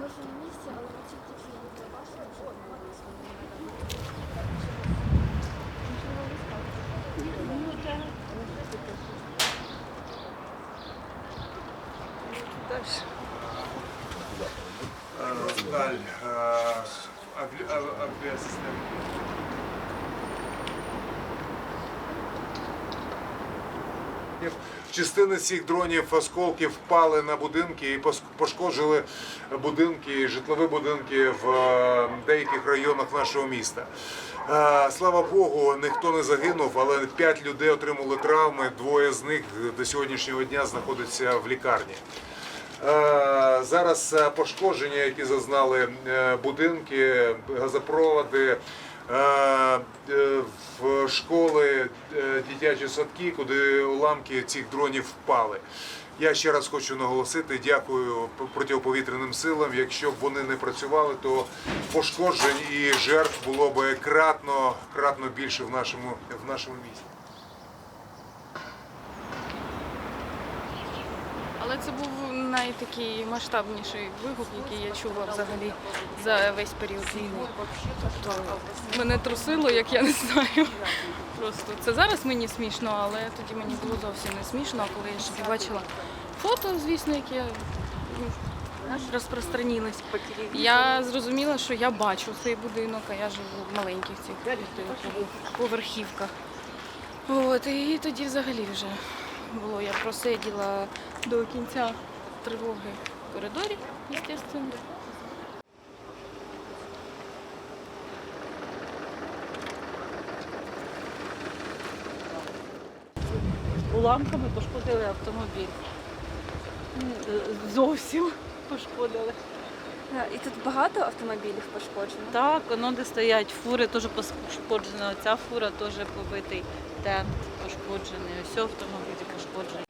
На місці, але ми тільки не бачили, що Даль, авіасистема. Частини цих дронів осколків впали на будинки і пошкоджили будинки, житлові будинки в е, деяких районах нашого міста. Е, Слава Богу, ніхто не загинув, але п'ять людей отримали травми. Двоє з них до сьогоднішнього дня знаходяться в лікарні. Зараз е, пошкодження, які зазнали е, будинки, газопроводи, е, в школи, дитячі садки, куди уламки цих дронів впали. Я ще раз хочу наголосити, дякую протиповітряним силам. Якщо б вони не працювали, то пошкоджень і жертв було б кратно, кратно більше в нашому, в нашому місті. Але це був найтакий масштабніший вигук, який я чула взагалі за весь період війни. Тобто мене трусило, як я не знаю. Просто це зараз мені смішно, але тоді мені було зовсім не смішно, коли я ще побачила фото, звісно, яке розпространилось. Я зрозуміла, що я бачу цей будинок, а я живу в маленьких цих поверхівках. От, і тоді взагалі вже було. Я просиділа до кінця тривоги в коридорі, звісно. уламками пошкодили автомобіль. Е, Зовсім пошкодили. І тут багато автомобілів пошкоджено. Так, воно де стоять фури, теж пошкоджена. Ця фура теж побитий тент пошкоджений. Ось автомобілі пошкоджені.